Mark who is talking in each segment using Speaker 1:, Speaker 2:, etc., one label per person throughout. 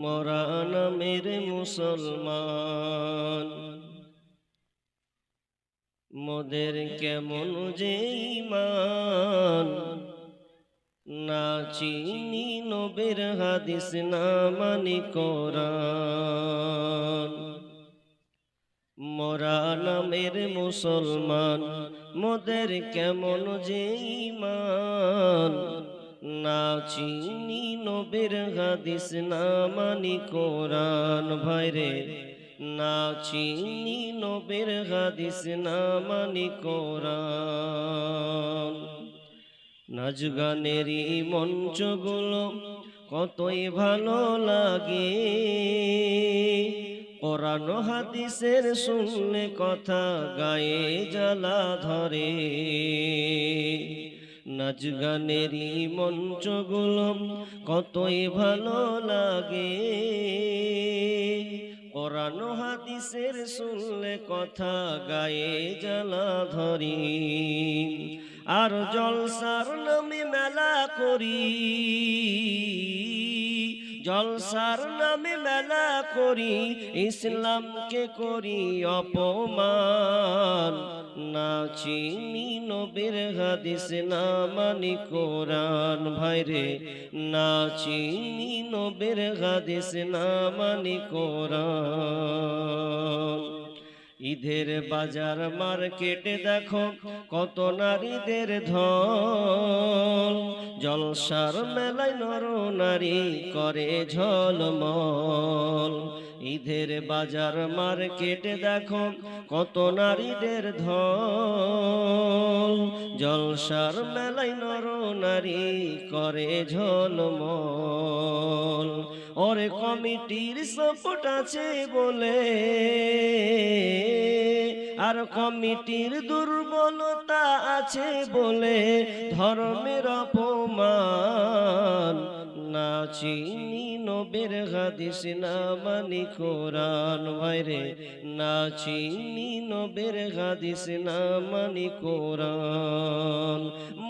Speaker 1: মরা নামের মুসলমান। মোদের কেমন যে ইমান না চিনি নবের হাদিস, না মানি কোরআন। মরা নামের মুসলমান, মোদের কেমন যে ইমান না চিনি নবের হাদিস, না মানি কোরআন ভাইরে না চিনি নবের হাদিস, না মানি কোরআন। নাচ মঞ্চগুলো কতই ভালো লাগে। কোরআন হাদিসের শুনলে কথা গায়ে জ্বালা ধরে। নাচ গানেরই মঞ্চগুলো কতই ভালো লাগে। কোরআন হাদিসের শুনলে কথা গায়ে জ্বালা ধরি। আর জলসার নামে মেলা করি। জলসার নামে মেলা করি ইসলামকে করি অপমান। না চিনি নবীর হাদিস না মানি কোরআন। ভাইরে না চিনি নবীর হাদিস না মানি কোরআন। ঈদের বাজার মার্কেটে দেখো কত নারীদের ধল জলসার মেলায় নর নারী করে ঝলমল। ঈদের বাজার মার্কেটে দেখো, কত নারীদের ধল জলসার মেলায় নর নারী করে ঝলমল। ওরে কমিটির সপোর্ট আছে বলে, আর কমিটির দুর্বলতা আছে বলে ধর্মের অপমান। না চিনি নবের হাদিস, না মানি কোরআন। ভাইরে না চিনি নবের হাদিস, না মানি কোরআন।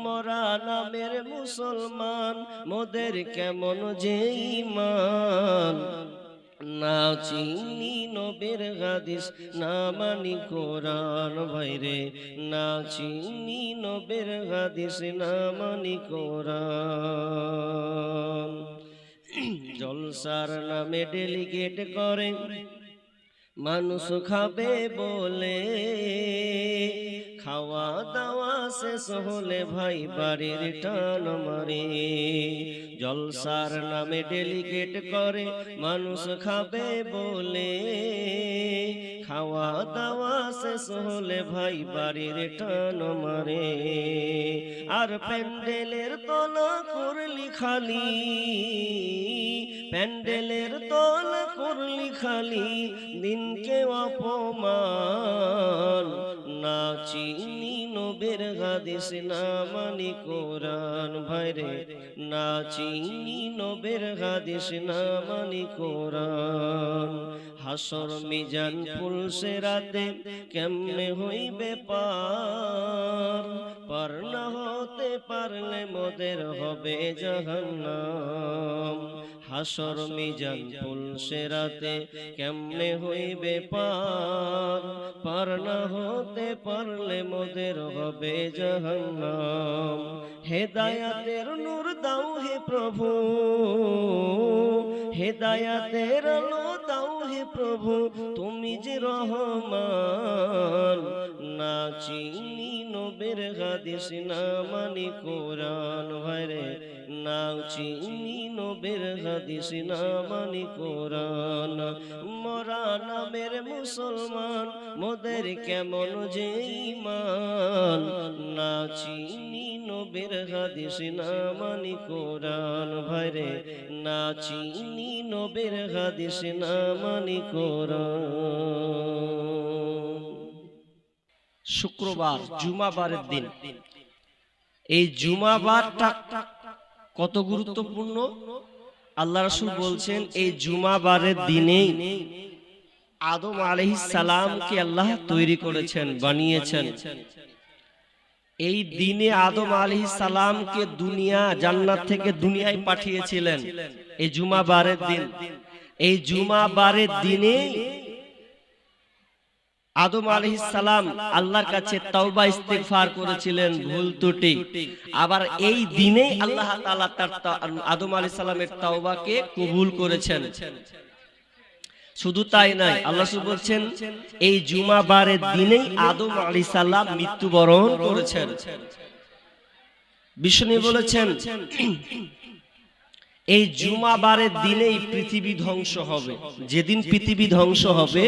Speaker 1: মরা নামের মুসলমান, মোদের কেমন যে ইমান না চিনি নবের হাদিস না মানি কোরআন ভাইরে না চিনি নবের হাদিস, না মানি কোরআন। জলসার নামে ডেলিগেট করে, মানুষ খাবে বলে খাওয়া দাওয়া শেষ হলে ভাই বাড়ির টান মারে। জলসার নামে ডেলিগেট করে, মানুষ খাবে বলে। খাওয়া দাওয়া শেষ হলে ভাই বাড়ির টান মারে। আর প্যান্ডেলের তলা করলি খালি। প্যান্ডেলের তল করলি খালি। দিনকে অপমান চিনি নবের হাদিস না মানি কোরআন ভাইরে না চিনি নবের হাদিস না মানি কোরআন। হাসর মিজান পুলসে রাতে কেমনে হইবে পার? পার না হতে পারলে মোদের হবে জাহান্নাম। হাসর মিজান পুলসে রাতে কেমনে হইবে পার? পার না হতে পারলে মোদের হবে জাহান্নাম। হেদায়াতের নূর দাও হে প্রভু। হেদায়াতের আলো দাও হে প্রভু। তুমি যে রহমান না চিনি নবের হাদিস না মানি কোরআন। ভাইরে না চিনি নবের হাদিস না মানি কোরআন। মরা নামের মুসলমান মোদের কেমন যে ইমান না চিনি নবের হাদিস না মানি কোরআন। ভাইরে না চিনি নবের হাদিস না মানি কোরআন। শুক্রবার জুমাবারের দিন। এই জুমাবারটা কত গুরুত্বপূর্ণ? আল্লাহ রসুল বলছেন এই জুমাবারের দিনেই আদম আলহ সালামকে আল্লাহ তৈরি করেছেন বানিয়েছেন। এই দিনে আদম আলহ সালামকে দুনিয়া জান্নাত থেকে দুনিয়ায় পাঠিয়েছিলেন। এই জুমাবারের দিন। এই জুমা বারের দিনে আদম সালাম আল্লাহর কাছে তাওবা ইস্তেগফার করেছিলেন ভুল ত্রুটি। আবার এই দিনেই আল্লাহ তাআলা তার আদম সালামের তাওবাকে কবুল করেছেন। শুধু তাই নয় আল্লাহ বলছেন এই জুমা বারের দিনেই আদম সালাম মৃত্যুবরণ করেছেন। বিষ্ণু বলেছেন এই জুমাবারের দিনেই পৃথিবী ধ্বংস হবে। যেদিন পৃথিবী ধ্বংস হবে,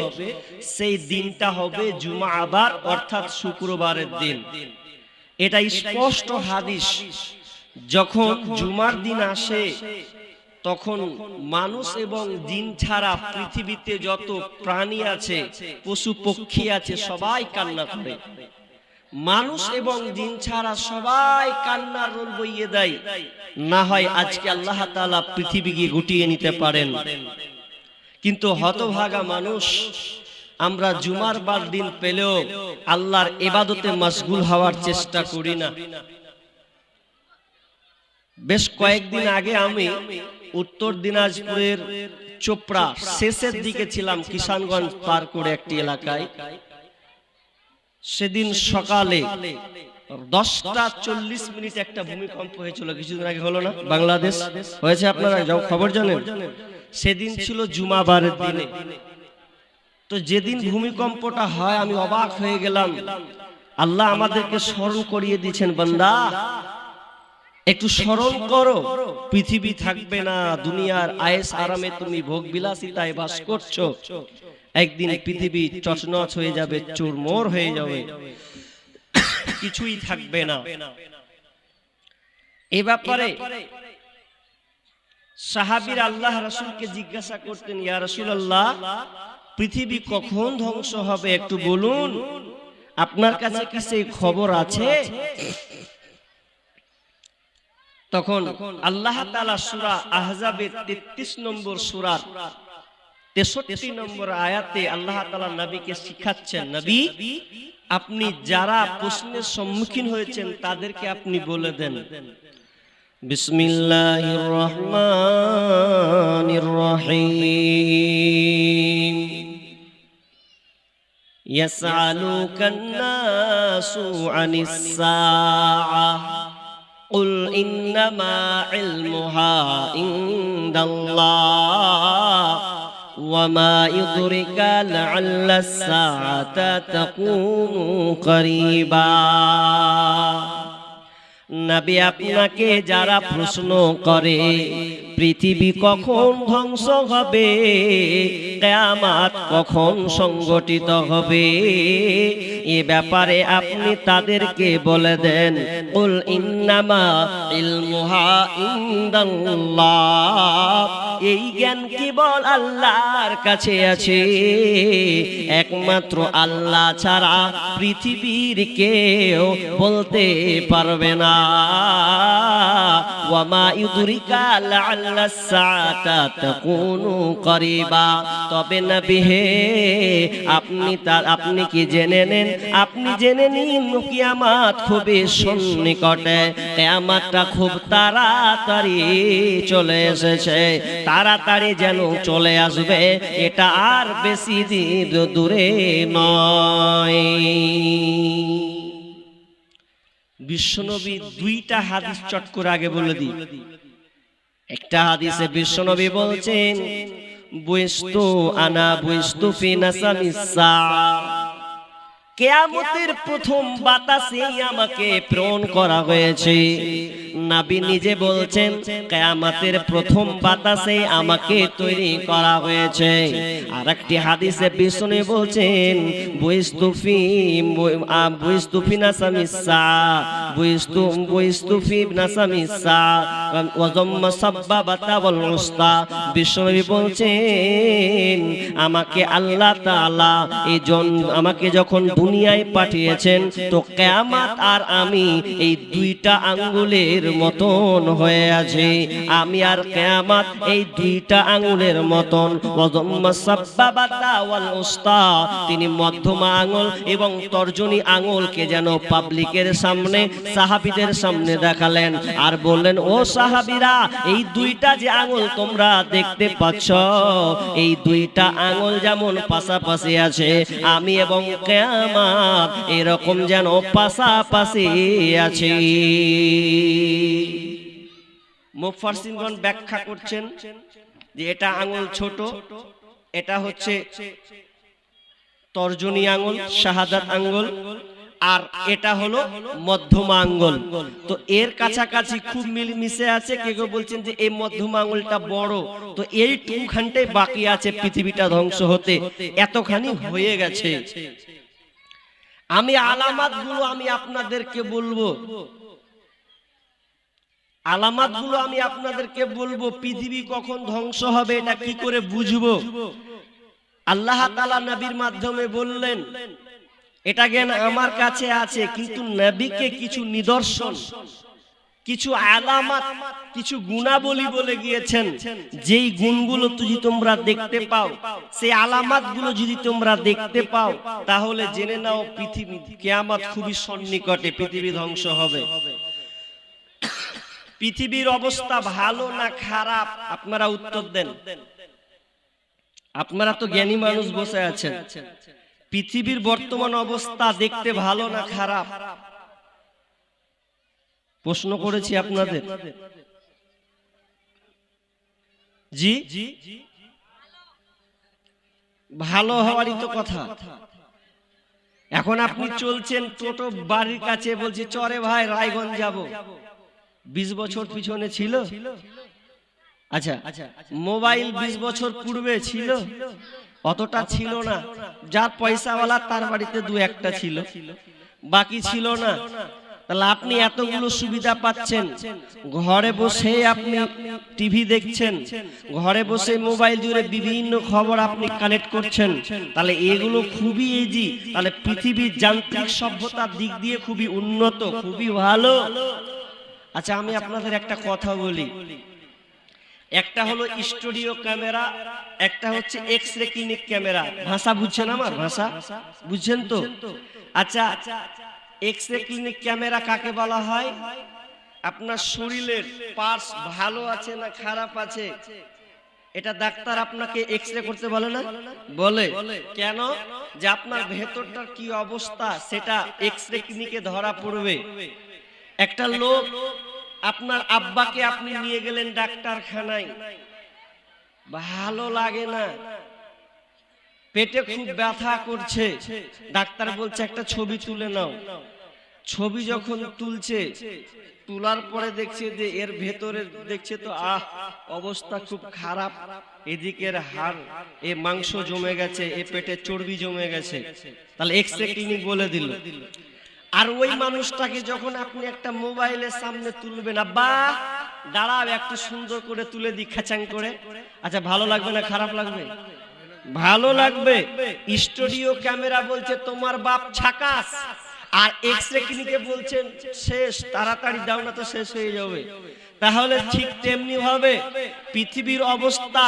Speaker 1: সেই দিনটা হবে জুমা আবার অর্থাৎ শুক্রবারের দিন। এটা স্পষ্ট হাদিস। যখন জুমার দিন আসে, তখন মানুষ এবং জিন ছাড়া পৃথিবীতে যত প্রাণী আছে পশু পক্ষী আছে, সবাই কান্না করে। মানুষ এবং জিন ছাড়া সবাই কান্নার রোল বইয়ে দেয়। না হয় আজকে আল্লাহ তাআলা পৃথিবীকে গুটিয়ে নিতে পারেন। কিন্তু হতভাগা মানুষ, আমরা জুমার বার দিন পেলেও আল্লাহর এবাদতে মশগুল হওয়ার চেষ্টা করি না। বেশ কয়েকদিন আগে আমি উত্তর দিনাজপুরের চোপড়া শেষের দিকে ছিলাম কিষানগঞ্জ পার করে একটি এলাকায়। সেদিন সকালে দশটা চল্লিশ মিনিট একটা ভূমিকম্প হয়েছিল কিছুদিন আগে হলো না? বাংলাদেশ? হয়েছে আপনারা? যাও খবর জানেন? সেদিন ছিল জুমাবারের দিনে। তো যেদিন ভূমিকম্পটা হয় আমি অবাক হয়ে গেলাম। আল্লাহ আমাদেরকে স্মরণ করিয়ে দিয়েছেন বান্দা। একটু স্মরণ করো। পৃথিবী থাকবে না দুনিয়ার আয়েস আরামে তুমি ভোগ বিলাসিতায় বাস করছ। একদিন পৃথিবী চচনচ হয়ে যাবে চুরমোর হয়ে যাবে। কিছুই থাকবে না। এ ব্যাপারে সাহাবীর আল্লাহ রাসূলকে জিজ্ঞাসা করতেন ইয়া রাসূলুল্লাহ পৃথিবী কখন ধ্বংস হবে একটু বলুন। আপনার কাছে কি সেই খবর আছে? তখন আল্লাহ তাআলা সূরা আহজাবের 33 নম্বর সূরার তেষট্টি নম্বর আয়াতে আল্লাহ তাআলা নবীকে শিখাচ্ছেন নবী আপনি যারা প্রশ্নের সম্মুখীন হয়েছেন তাদেরকে আপনি বলে দেন বিসমিল্লাহির রহমানির রহিম يسألك الناس عن الساعة قل إنما علمها عند الله وما يدرك لعل الساعة تقوم قريبا নবী আপনাকে যারা প্রশ্ন করে পৃথিবী কখন ধ্বংস হবে? কেয়ামাত কখন সংগঠিত হবে? এ ব্যাপারে আপনি তাদেরকে বলে দেন উল ইন্নামা ইলমুহা ইনদাল্লাহ। এই জ্ঞান কেবল আল্লাহর কাছে আছে। একমাত্র আল্লাহ ছাড়া পৃথিবীর কেউ বলতে পারবে না। ওয়ামা ইউদরিকা লাআল্লা সাআতা তাকুনু করিবা। তবে নবী হে, আপনি তার আপনি কি জেনে নেন? আপনি জেনে নিন কিয়ামত খুবই সন্নিকটে। কিয়ামতটা খুব তাড়াতাড়ি চলে এসেছে। তাড়াতাড়ি যেন চলে আসবে, এটা আর বেশি দূরে নয়। বিশ্বনবী দুইটা হাদিস চট করে আগে বলে দি একটা হাদিসে বিশ্বনবী বলছেন বুয়েস্তু আনা বুয়েস্তু ফি নাসামিসা কেয়ামতের প্রথম বাতাসেই আমাকে প্রেরণ করা হয়েছে। নাবি নিজে বলছেন, কেয়ামতের প্রথম বাতাসে আমাকে তৈরি করা হয়েছে। আর একটি হাদিসে বিষ্ণু বলছেন, বুইস্তুফি বুইস্তুফি নাসামিসা বুইস্তু, বুইস্তুফি নাসামিসা ওয়াজম্মা সাব্বাবাতা ওয়াল উস্তা। বিষ্ণু বলছেন, আমাকে আল্লাহ তাআলা এই জন, আমাকে যখন দুনিয়ায় পাঠিয়েছেন, তো কেয়ামাত আর আমি এই দুইটা আঙ্গুলের মতন হয়ে আছে। আমি আর কেয়ামাত এই দুইটা আঙ্গুলের মতন। তিনি মধ্যমা আঙুল এবং তর্জনী আঙুলকে যেন পাবলিকের সামনে, সাহাবিদের সামনে দেখালেন আর বললেন, ও সাহাবিরা, এই দুইটা যে আঙুল তোমরা দেখতে পাচ্ছ, এই দুইটা আঙুল যেমন পাশাপাশি আছে, আমি এবং কেয়ামাত এরকম যেন পাশাপাশি আছে। মুফারসিনগণ ব্যাখ্যা করছেন যে এটা আঙুল ছোট, এটা হচ্ছে তর্জনী আঙুল, শাহাদাত আঙ্গুল আর এটা হলো মধ্যমা আঙ্গুল তো এর কাছাকাছি খুব মিল মিশে আছে, কেউ কেউ বলছেন যে এই মধ্যমা আঙ্গুলটা বড়। তো এই টুখানটাই বাকি আছে, পৃথিবীটা ধ্বংস হতে। এতখানি হয়ে গেছে। আমি আলামাতগুলো আমি আপনাদেরকে বলব। আলামাতগুলো আমি আপনাদেরকে বলব পৃথিবী কখন ধ্বংস হবে এটা কি করে বুঝব? আল্লাহ তালা নবীর মাধ্যমে বললেন এটা জ্ঞান আমার কাছে আছে কিন্তু নবীকে কিছু নিদর্শন। কিছু আলামাত, কিছু গুণাবলী বলে গিয়েছেন। যেই গুণগুলো যদি তোমরা দেখতে পাও, সেই আলামাতগুলো যদি তোমরা দেখতে পাও, তাহলে জেনে নাও পৃথিবী, কেয়ামত খুবই সন্নিকটে, পৃথিবী ধ্বংস হবে। পৃথিবীর অবস্থা ভালো না খারাপ, আপনারা উত্তর দেন। আপনারা তো জ্ঞানী মানুষ বসে আছেন। পৃথিবীর বর্তমান অবস্থা দেখতে ভালো না খারাপ? প্রশ্ন করেছি আপনাদের। জি? ভালো হওয়ারই তো কথা। এখন আপনি চলছেন টোটো বাড়ির কাছে বলছি চরে ভাই রায়গঞ্জ যাব। বিশ বছর পিছনে ছিল? আচ্ছা মোবাইল বিশ বছর পূর্বে ছিল? অতটা ছিল না। যার পয়সাওয়ালা তার বাড়িতে দু একটা ছিল। বাকি ছিল না। তাহলে আপনি এতগুলো সুবিধা পাচ্ছেন। ঘরে বসে আপনি টিভি দেখছেন। ঘরে বসে মোবাইল জুড়ে বিভিন্ন খবর আপনি কানেক্ট করছেন। তাহলে এগুলো খুবই ইজি তাহলে পৃথিবীর যান্ত্রিক সভ্যতার দিক দিয়ে খুবই উন্নত খুবই ভালো। আচ্ছা আমি আপনাদের একটা কথা বলি। একটা হলো স্টুডিও ক্যামেরা একটা হচ্ছে এক্স রে ক্লিনিক ক্যামেরা। ভাষা বুঝছেন আমার ভাষা? বুঝছেন তো? আচ্ছা। এক্স রে ক্লিনিক ক্যামেরা কাকে বলা হয়? আপনার শরীরের পার্স ভালো আছে না খারাপ আছে? এটা ডাক্তার আপনাকে এক্স রে করতে বলে না? বলে। কেন? যে আপনার ভেতরটার কি অবস্থা সেটা এক্স রে ক্লিনিকে ধরা পড়বে। একটা লোক আপনার আব্বাকে আপনি নিয়ে গেলেন ডাক্তারখানায়। ভালো লাগে না। পেটে খুব ব্যথা করছে। ডাক্তার বলছে, একটা ছবি তুলে নাও। ছবি যখন তুলছে, তোলার পরে দেখছে যে এর ভেতরে দেখছে তো, আহ, অবস্থা খুব খারাপ। এদিকের হাড়, এ মাংস জমে গেছে, এ পেটে চর্বি জমে গেছে। তাহলে এক্স রে ক্লিনিক বলে দিল। আর ওই মানুষটাকে যখন আপনি একটা মোবাইলের সামনে তুলবেন, আব্বা, দাঁড়াও, একটু সুন্দর করে তুলে দি খাচাং করে। আচ্ছা ভালো লাগবে না খারাপ লাগবে? ভালো লাগবে। স্টুডিও ক্যামেরা বলছে, তোমার বাপ ছাকাস। আর এক্স রে ক্লিনিকে বলছেন শেষ তাড়াতাড়ি দাও না তো শেষ হয়ে যাবে। তাহলে ঠিক তেমনি ভাবে পৃথিবীর অবস্থা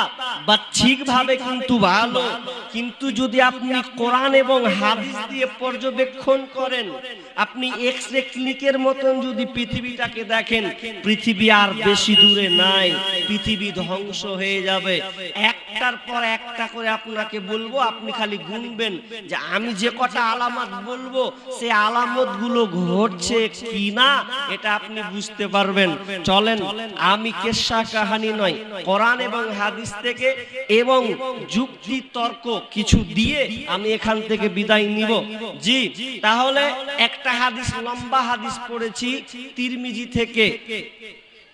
Speaker 1: বা ঠিকভাবে কিন্তু ভালো। কিন্তু যদি আপনি কোরআন এবং হাদিস দিয়ে পর্যবেক্ষণ করেন, আপনি এক্স রে ক্লিনিকের মতন যদি পৃথিবীটাকে দেখেন, পৃথিবী আর বেশি দূরে নাই, পৃথিবী ধ্বংস হয়ে যাবে। একটার পর একটা করে আপনাকে বলব, আপনি খালি গুনবেন যে আমি যে কটা আলামত বলব সেই আলামতগুলো ঘটছে কি না এটা আপনি বুঝতে পারবেন। চলেন আমি কেশা কাহানি নয়, কোরআন এবং হাদিস থেকে এবং যুক্তি, তর্ক কিছু দিয়ে আমি এখান থেকে বিদায় নিব। জি, তাহলে একটা হাদিস, লম্বা হাদিস পড়েছি, তিরমিজি থেকে।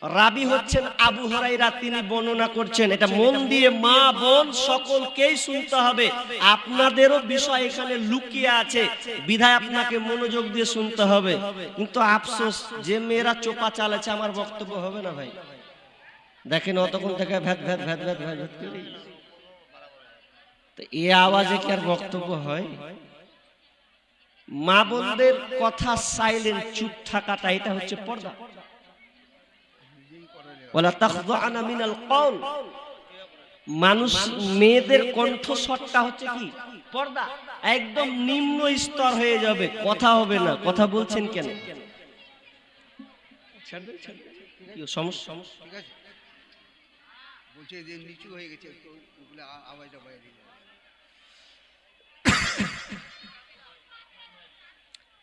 Speaker 1: রাবি হচ্ছেন আবু হরাইরা তিনি বর্ণনা করছেন এটা মন দিয়ে মা বোন সকলকেই শুনতে হবে। আপনাদেরও বিষয় এখানে লুকিয়ে আছে। বিধায় আপনাকে মনোযোগ দিয়ে শুনতে হবে। কিন্তু আফসোস যে মেয়েরা চোপা চালাচ্ছে আমার বক্তব্য হবে না ভাই। দেখেন অতক্ষণ থেকে ভ্যাত ভ্যাত ভ্যাত ভ্যাত ভ্যাত ভ্যাত করি তো এ আওয়াজে কি আর বক্তব্য হয়? মা বোনদের কথা সাইলেন্ট চুপ থাকাটা এটা হচ্ছে পর্দা। ওয়ালা তাখদাআনা মিনাল কওল মানুষ মেয়েদের কণ্ঠস্বরটা হচ্ছে কি? পর্দা। একদম নিম্ন স্তর হয়ে যাবে। কথা হবে না। কথা বলছেন কেন? সমস্যা?
Speaker 2: বলছে যে নিচু হয়ে গেছে তো ওগুলো আ- আওয়াজটা বাইরে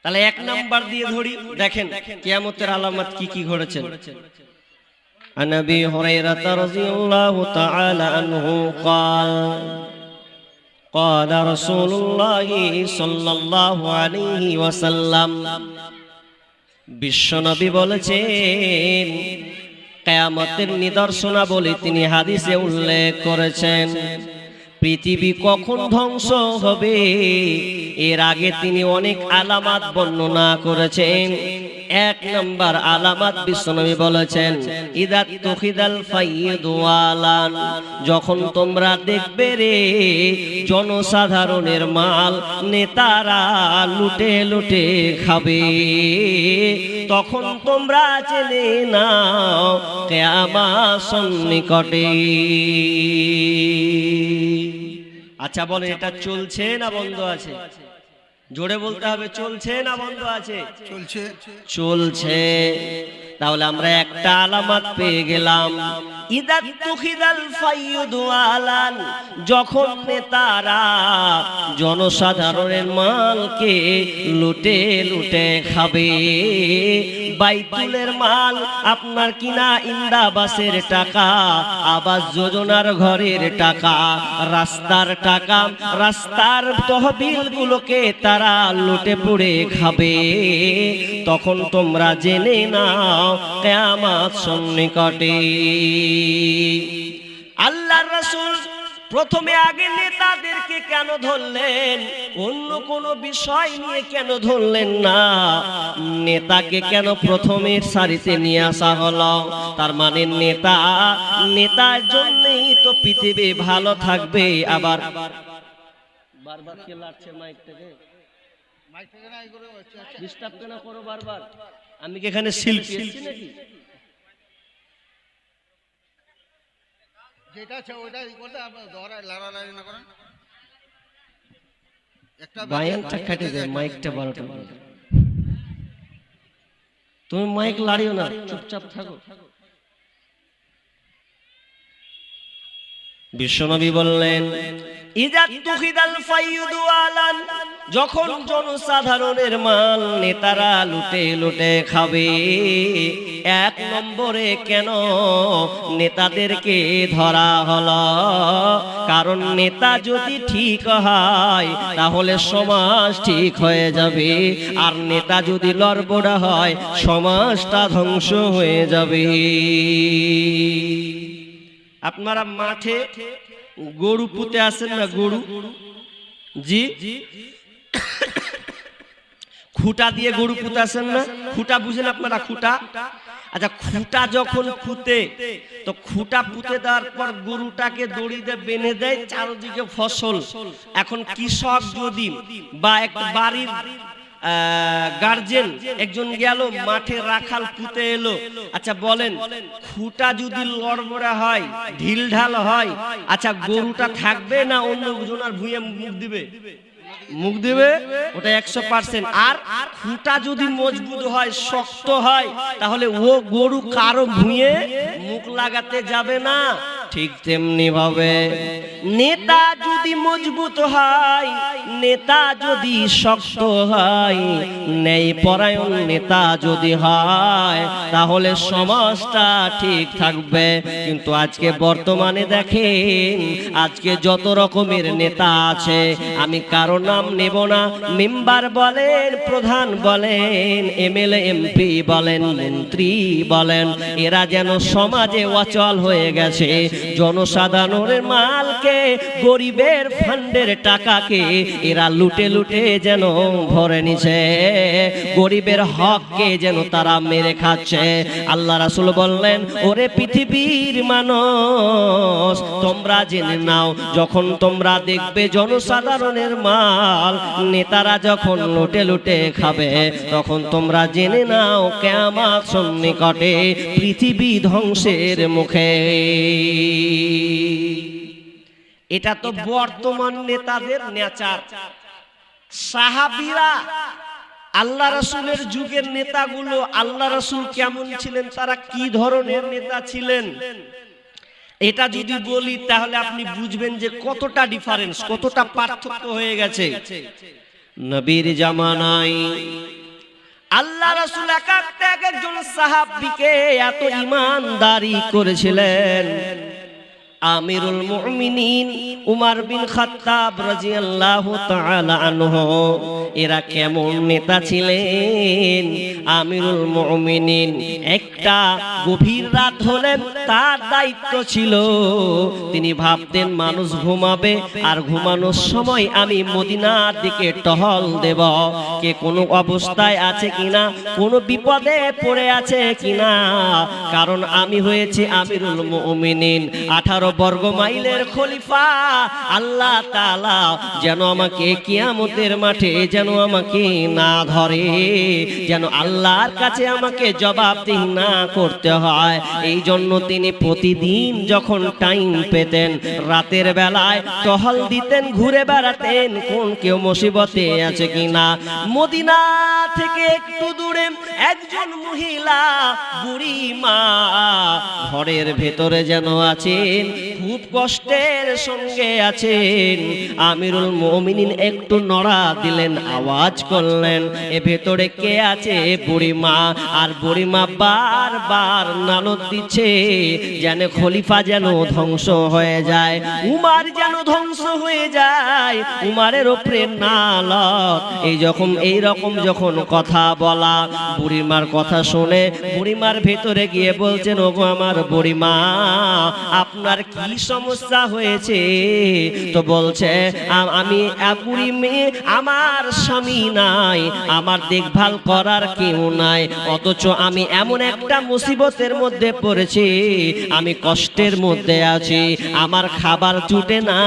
Speaker 1: তাহলে এক নাম্বার দিয়ে ধরি। দেখেন কিয়ামতের আলামত কি কি ঘটেছে? عن ابي هريره رضي الله تعالى عنه قال قال رسول الله صلى الله عليه وسلم বিশ্বনবী বলেছেন কেয়ামতের নিদর্শনা বলে তিনি হাদিসে উল্লেখ করেছেন পৃথিবী কখন ধ্বংস হবে এর আগে তিনি অনেক আলামাত বর্ণনা করেছেন এক নম্বর আলামাত বিশ্বনবী বলেছেন ইদাত তুখিদাল ফাইয়ুদওয়ালান যখন তোমরা দেখবে রে, জনসাধারণের মাল নেতারা লুটে লুটে খাবে। তখন তোমরা জেনে নাও কেয়ামা সন্নিকটে। আচ্ছা বলেন, এটা চলছে না বন্ধ আছে? জোরে বলতে হবে চলছে না বন্ধ আছে?
Speaker 2: চলছে।
Speaker 1: চলছে। তাহলে আমরা একটা আলামত পেয়ে গেলাম। যখন নেতারা জনসাধারণের মালকে লুটে লুটে খাবে। বাইতুলের মাল আপনার কিনা ইন্দাবাসের টাকা, আবাস যোজনার ঘরের টাকা, রাস্তার টাকা, রাস্তার তহবিলগুলোকে তারা লুটে পুড়ে খাবে। তখন তোমরা জেনে নাও কেয়ামাত সন্নিকটে। আল্লাহ রসুল প্রথমে আগে নেতাদেরকে কেন ধরলেন? অন্য কোন বিষয় নিয়ে কেন ধরলেন না? নেতাকে কেন প্রথমে সারিতে নিয়ে আসা হলো? তার মানে নেতা নেতার জন্যই তো পৃথিবী ভালো থাকবে। আবার বারবার কে লাগছে মাইক থেকে
Speaker 2: মাইক থেকে না এগুলো আচ্ছা।
Speaker 1: ডিস্টার্ব কেন করো বারবার? আমি কি এখানে শিল্পী? নাকি?
Speaker 2: যেটা আছে ওইটা ই করতে আপনার দহরা লড়ালড়ি না করেন। একটা
Speaker 1: বায়ানটা কেটে দেয় মাইকটা বারোটা তুমি মাইক লাড়িও না চুপচাপ থাকো। বিশ্বনবী বললেন যখন জনসাধারণের মাল নেতারা লুটে লুটে খাবে, এক নম্বরে কেন নেতাদেরকে ধরা হলো? কারণ নেতা যদি ঠিক হয়, তাহলে সমাজ ঠিক হয়ে যাবে। আর নেতা যদি লড়বড়া হয়, সমাজটা ধ্বংস হয়ে যাবে। আপনারা মাঠে গরু পুঁতে আসেন না গরু? জি? খুঁটা দিয়ে গরু পুঁতে আসেন না? খুঁটা বুঝেন আপনারা খুঁটা? আচ্ছা খুঁটা যখন খুঁতে তো খুঁটা পুঁতে দেওয়ার পর গরুটাকে দড়িতে বেঁধে দেয়, চারদিকে ফসল। এখন কৃষক যদি বা এক বাড়ির গার্জেন, একজন গেল, মাঠে রাখাল পুঁতে এলো। আচ্ছা বলেন, খুঁটা যদি লড়বড়া হয় ঢিল ঢাল হয় আচ্ছা গরুটা থাকবে না অন্য জনার ভুঁয়ে মুখ দিবে? মুখ দেবে? ওটা একশো পার্সেন্ট। আর খুঁটা যদি মজবুত হয়, শক্ত হয়, তাহলে ও গরু কারও ভুঁয়ে মুখ লাগাতে যাবে না। ঠিক তেমনি ভাবে। নেতা যদি মজবুত হয়, নেতা যদি শক্ত হয় নেই পরায়ণ নেতা যদি হয়, তাহলে সমাজটা ঠিক থাকবে। কিন্তু আজকে বর্তমানে দেখেন, আজকে যত রকমের নেতা আছে, আমি কারও নাম নেব না। মেম্বার বলেন, প্রধান বলেন, এমএলএ, এমপি বলেন, মন্ত্রী বলেন, এরা যেন সমাজে অচল হয়ে গেছে। জনসাধারণের মালকে, গরিবের ফান্ডের টাকাকে এরা লুটে লুটে যেন ভরে নিছে। গরিবের হককে যেন তারা মেরে খাচ্ছে। আল্লাহ রাসুল বললেন, ওরে পৃথিবীর মানুষ, তোমরা জেনে নাও, যখন তোমরা দেখবে জনসাধারণের মাল, নেতারা যখন লুটে লুটে খাবে, তখন তোমরা জেনে নাও কেমন সন্নিকটে পৃথিবী ধ্বংসের মুখে। এটা তো বর্তমান নেতাদের নেচার। সাহাবিরা আল্লাহ রাসূলের যুগের নেতাগুলো আল্লাহ রসুল কেমন ছিলেন তারা কি ধরনের নেতা ছিলেন? এটা যদি বলি তাহলে আপনি বুঝবেন যে কতটা ডিফারেন্স কতটা পার্থক্য হয়ে গেছে। নবীর জামানায় আল্লাহ রসুল এক এক একজন সাহাবীকে এত ইমানদারি করেছিলেন। আমিরুল মুমিনিন উমার বিন খাত্তাব রাদিয়াল্লাহু তাআলা আনহু, এরা কেমন নেতা ছিলেন? আমিরুল মুমিনিন একটা গভীর রাত হলে তার দায়িত্ব ছিল, তিনি ভাবতেন মানুষ ঘুমাবে আর ঘুমানোর সময় আমি মদিনার দিকে টহল দেব। কে কোনো অবস্থায় আছে কিনা, কোনো বিপদে পড়ে আছে কিনা? কারণ আমি হয়েছি আমিরুল মুমিনিন। আঠারো বর্গ মাইলের খলিফা, আল্লাহ তাআলা যেন আমাকে কিয়ামতের মাঠে যেন আমাকে না ধরে, যেন আল্লাহর কাছে আমাকে জবাবদিহি না করতে হয়। এই জন্য তিনি প্রতিদিন যখন টাইম পেতেন, রাতের বেলায় টহল দিতেন, ঘুরে বেড়াতেন, কোন কেউ মুসিবতে আছে কিনা। মদিনা থেকে একটু দূরে একজন মহিলা বুড়ি মা ঘরের ভেতরে যেন আছেন খুব কষ্টের সঙ্গে আছেন। আমিরুল মুমিনিন একটু নড়া দিলেন, আওয়াজ করলেন, এ ভেতরে কে আছে বুড়িমা? আর বুড়িমা বারবার নালত দিচ্ছে, যেন খলিফা যেন ধ্বংস হয়ে যায়। উমার যেন ধ্বংস হয়ে যায় উমারের ওপরে নালত এই যখন, এই রকম যখন কথা বলা, বুড়িমার কথা শুনে বুড়িমার ভেতরে গিয়ে বলছেন, ওগো আমার বুড়িমা, আপনার কি সমস্যা হয়েছে? তো বলছে আমি বুড়ি মেয়ে, আমার স্বামী নাই, আমার দেখভাল করার কেউ নাই, অথচ আমি এমন একটা মুসিবতের মধ্যে পড়েছি, আমি কষ্টের মধ্যে আছি, আমার খাবার জুটে না,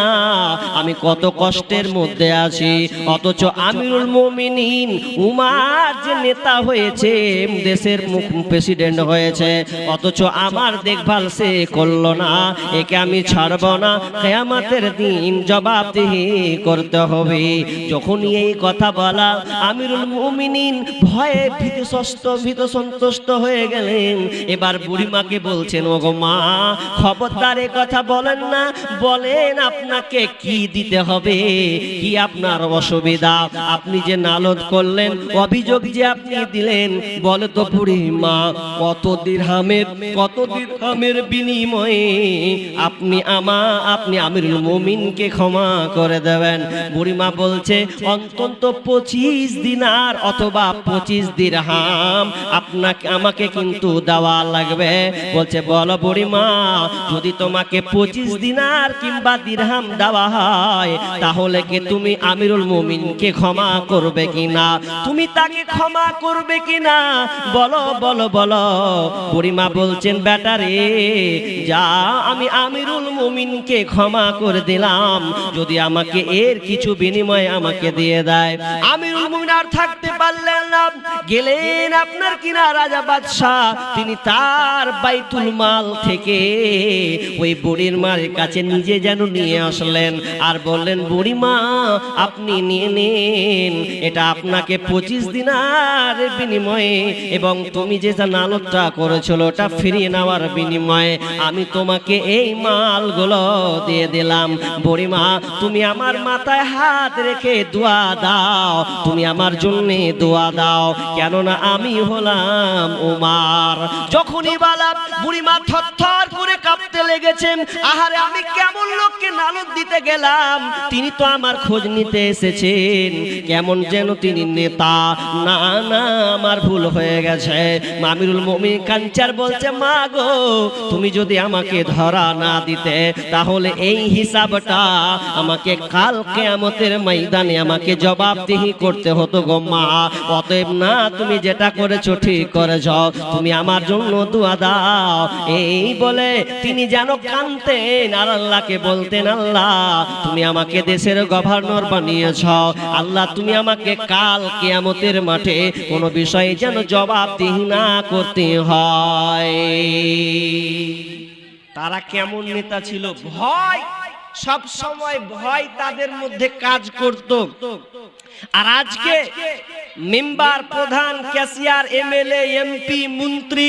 Speaker 1: আমি কত কষ্টের মধ্যে আছি, অথচ আমিরুল মুমিনিন উমার যে নেতা হয়েছে, দেশের প্রেসিডেন্ট হয়েছে, অথচ আমার দেখভাল সে করল না একে আমি ছাড়ব না। কেয়ামাতের দিন জবাবদিহি করতে হবে। যখনই এই কথা বলা, আমিরুল মুমিনিন ভয়ে ভীতসস্ত ভীত সন্তুষ্ট হয়ে গেলেন। এবার বুড়িমাকে বলছেন ও গো মা, খবরদার কথা বলেন না। বলেন আপনাকে কি দিতে হবে? কি আপনার অসুবিধা? আপনি যে নালদ করলেন, অভিযোগ যে আপনি দিলেন, বলে তো বুড়ি মা কত দিরহামের কত দিরহামের বিনিময়ে আপনি আমা, আপনি আমিরুল মুমিনকে ক্ষমা করে দেবেন। বুড়িমা বলছে, অন্তত পঁচিশ দিনার অথবা পঁচিশ দিরহাম আপনাকে, আমাকে কিন্তু দেওয়া লাগবে। বলছে, বলো বুড়িমা, যদি তোমাকে পঁচিশ দিনার কিংবা দিরহাম দেওয়া হয়, তাহলে কি তুমি আমিরুল মুমিনকে ক্ষমা করবে কিনা? তুমি তাকে ক্ষমা করবে কিনা? বলো বলো বলো। বুড়িমা বলছেন ব্যাটারে যা আমি আমিরুল মুমিনকে ক্ষমা করে দিলাম। যদি আমাকে এর কিছু বিনিময়ে আমাকে দিয়ে দেয়। আমিরুল মুমিন আর থাকতে পারলেন না। গেলেন আপনার কিনা রাজা বাদশাহ। তিনি তার বাইতুল মাল থেকে ওই বুড়ির মার কাছে নিজে যেন নিয়ে আসলেন আর বললেন, বুড়ি মা, আপনি নিয়ে নিন। এটা আপনাকে পঁচিশ দিনার বিনিময়ে এবং তুমি যে যা নালতটা করেছিল ওটা ফিরিয়ে নেওয়ার বিনিময়ে আমি তোমাকে এই মালগুলো দিয়ে দিলাম। বুড়িমা তুমি আমার মাথায় হাত রেখে দোয়া দাও। তুমি আমার জন্য দোয়া দাও। কেননা আমি হলাম উমার। যখনই বালা বুড়িমা থরথর করে কাঁপতে লেগেছেন আহারে আমি কেমন লোককে নালদ দিতে গেলাম? তিনি তো আমার খোঁজ নিতে এসেছেন। কেমন যেন তিনি নেতা। না না, আমার ভুল হয়ে গেছে। মামিরুল মমি কাঞ্চার বলছে, মা গো, তুমি যদি আমাকে ধরা না দিতে, তাহলে এই হিসাবটা আমাকে কাল কেয়ামতের ময়দানে আমাকে জবাবদিহি করতে হতো গো মা। অতএব না, তুমি যেটা করেছ ঠিক করেছ। তুমি আমার জন্য দোয়া দাও। এই বলে তিনি যেন কানতেন আর আল্লাহকে বলতেন, আল্লাহ, তুমি আমাকে দেশের গভর্নর বানিয়েছ। আল্লাহ, তুমি আমাকে কাল কেয়ামতের মাঠে কোনো বিষয়ে যেন জবাবদিহি না করতে হয়। তারা কেমন নেতা ছিল? ভয়। সব সময় ভয় তাদের মধ্যে কাজ করত। আর আজকে মেম্বার, প্রধান ক্যাশিয়ার এমএলএ, এমপি, মন্ত্রী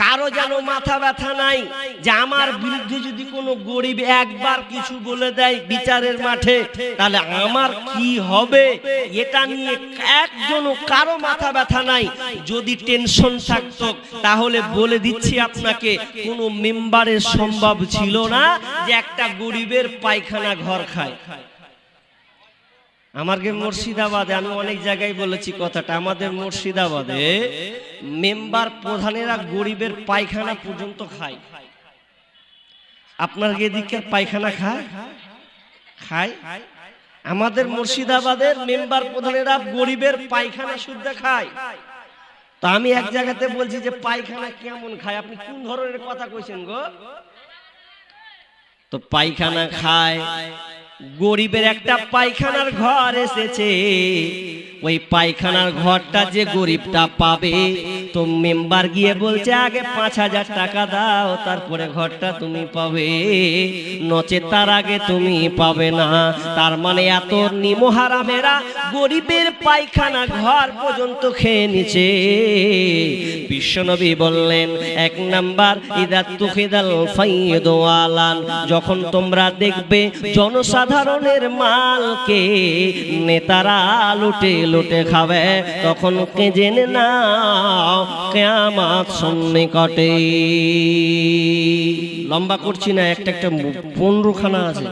Speaker 1: কারও যেন মাথা ব্যথা নাই যে আমার বিরুদ্ধে যদি কোনো গরিব একবার কিছু বলে দেয় বিচারের মাঠে তাহলে আমার কি হবে? এটা নিয়ে একজনও কারও মাথা ব্যথা নাই। যদি টেনশন থাকতো তাহলে বলে দিচ্ছি আপনাকে কোনো মেম্বারের সম্ভব ছিল না যে একটা গরিবের পায়খানা ঘর খায়। আমাদের মুর্শিদাবাদে, আমি অনেক জায়গায় বলেছি কথাটা, আমাদের মুর্শিদাবাদে মেম্বার প্রধানেরা গরিবের পায়খানা পর্যন্ত খায়। আপনার এদিকের পায়খানা খায়? খায়? আমাদের মুর্শিদাবাদের মেম্বার প্রধানেরা গরিবের পায়খানা শুদ্ধ খায়। তা আমি এক জায়গাতে বলছি যে পায়খানা কেমন খায়? আপনি কোন ধরনের কথা কইছেন গো? তো পায়খানা খায় গরিবের একটা পায়খানার ঘর এসেছে। ওই পায়খানার ঘরটা যে গরিবটা পাবে তো মেম্বার গিয়ে বলছে, আগে পাঁচ হাজার টাকা দাও, তারপরে ঘরটা তুমি পাবে। নচে তার আগে তুমি পাবে না। তার মানে এত নিমহারামেরা গরিবের পায়খানা ঘর পর্যন্ত খেয়ে নিছে। বিশ্বনবী বললেন, এক নাম্বার, ইদা তুখিদাল ফাইদওয়ালান যখন তোমরা দেখবে জনসাধারণের মালকে নেতারা লুটে লুটে খাবে, তখন কে জেনে নাও কেয়ামাত সন্নিকটে। লম্বা করছি না একটা একটা পনেরোখানা আছে।